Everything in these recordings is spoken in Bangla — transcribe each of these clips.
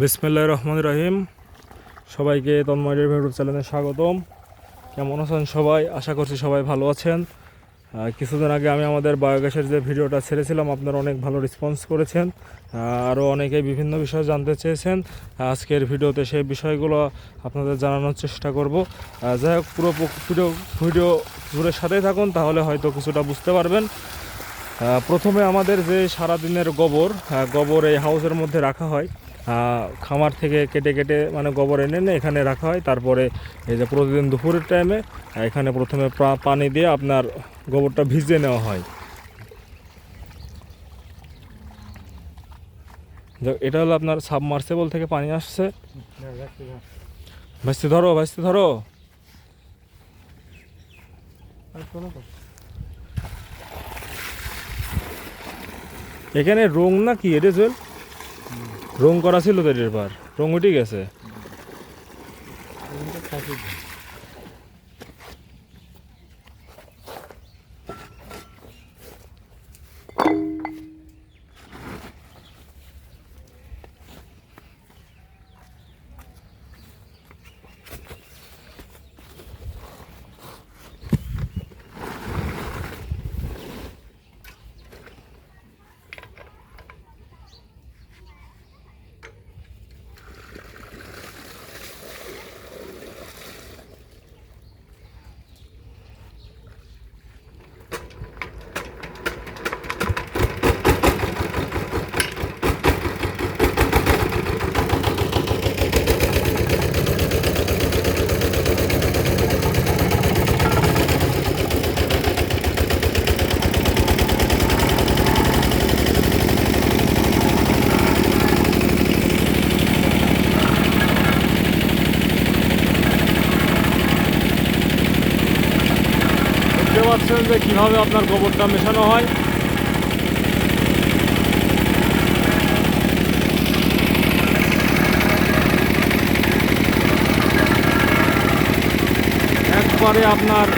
বিসমিল্লাহ রহমান রহিম। সবাইকে তন্ময়ের ইউটিউব চ্যানেলে স্বাগতম। কেমন আছেন সবাই? আশা করছি সবাই ভালো আছেন। কিছুদিন আগে আমি আমাদের বায়োগ্যাসের যে ভিডিওটা ছেড়েছিলাম, আপনারা অনেক ভালো রেসপন্স করেছেন। আরও অনেকেই বিভিন্ন বিষয় জানতে চেয়েছেন। আজকের ভিডিওতে সেই বিষয়গুলো আপনাদের জানানোর চেষ্টা করব। যাই হোক, পুরো ভিডিও ভিডিও জুড়ে সাথেই থাকুন, তাহলে হয়তো কিছুটা বুঝতে পারবেন। প্রথমে আমাদের যে সারাদিনের গোবর গোবর এই হাউসের মধ্যে রাখা হয়। খামার থেকে কেটে কেটে মানে গোবর এনে এনে এখানে রাখা হয়। তারপরে এই যে প্রতিদিন দুপুরের টাইমে এখানে প্রথমে পানি দিয়ে আপনার গোবরটা ভিজিয়ে নেওয়া হয়। এটা হলো আপনার সাবমার্সেবল থেকে পানি আসছে। ভাসতে ধরো ভাসতে ধরো। এখানে রং না কি? এটা চল রং করা ছিল তো এটার পার রং উঠে গেছে। পাচ্ছেন যে কীভাবে আপনার গোবরটা মেশানো হয়? একবারে আপনার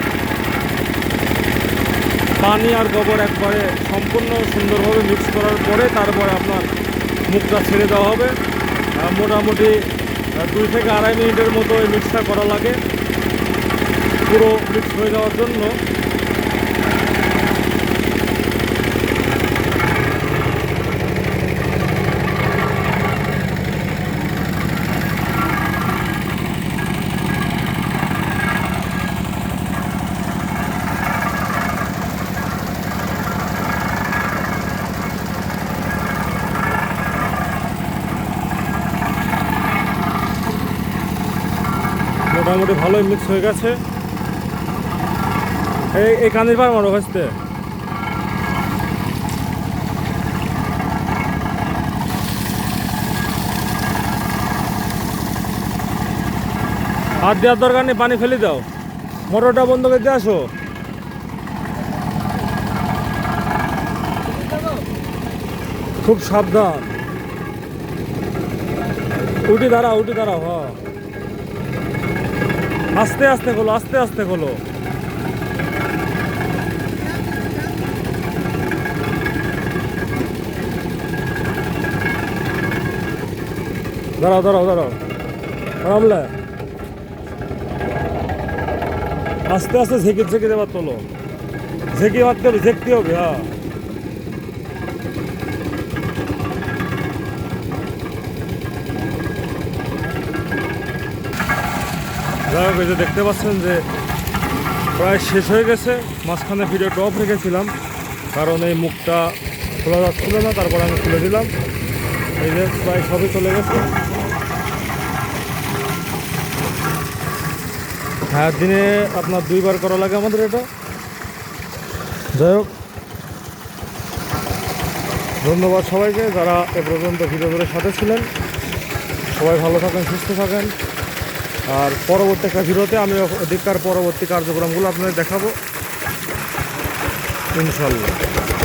পানি আর গোবর একবারে সম্পূর্ণ সুন্দরভাবে মিক্স করার পরে তারপরে আপনার মুখটা ছেড়ে দেওয়া হবে। মোটামুটি দুই থেকে আড়াই মিনিটের মতো এই মিক্সটা করা লাগে। পুরো মিক্স হয়ে যাওয়ার জন্য মোটামুটি ভালোই মিক্স হয়ে গেছে। এই এই কান্দির পার মারো ভাসতে। হাত দেওয়ার দরকার নেই, পানি ফেলে দাও। মোটরটা বন্ধ করে দিয়ে আসো। খুব সাবধান। উঠি দাঁড়াও উঠি দাঁড়াও হ্যাঁ। আস্তে আস্তে খোলো আস্তে আস্তে খোলো দাঁড়াও দাঁড়াও দাঁড়াও। আরামলে আস্তে আস্তে ঝেঁকে ঝেঁকে দেবার তোলো ঝেঁকে মারতে হবে ঝেঁকতে হবে হ্যাঁ। যাই যে দেখতে পাচ্ছেন যে প্রায় শেষ হয়ে গেছে। মাঝখানে ভিডিওটা অফ রেখেছিলাম কারণ এই মুখটা খোলা যাচ্ছিল না, তারপর আমি খুলে দিলাম। এই যে প্রায় সবই চলে গেছে। হ্যাঁ দিনে আপনার দুইবার করা লাগে আমাদের এটা। যাই হোক, ধন্যবাদ সবাইকে যারা এ পর্যন্ত ভিডিও ধরে সাথে ছিলেন। সবাই ভালো থাকেন, সুস্থ থাকেন। আর পরবর্তী একটা ভিডিওতে আমি ওদিককার পরবর্তী কার্যক্রমগুলো আপনাদের দেখাবো। ইনশাল্লাহ।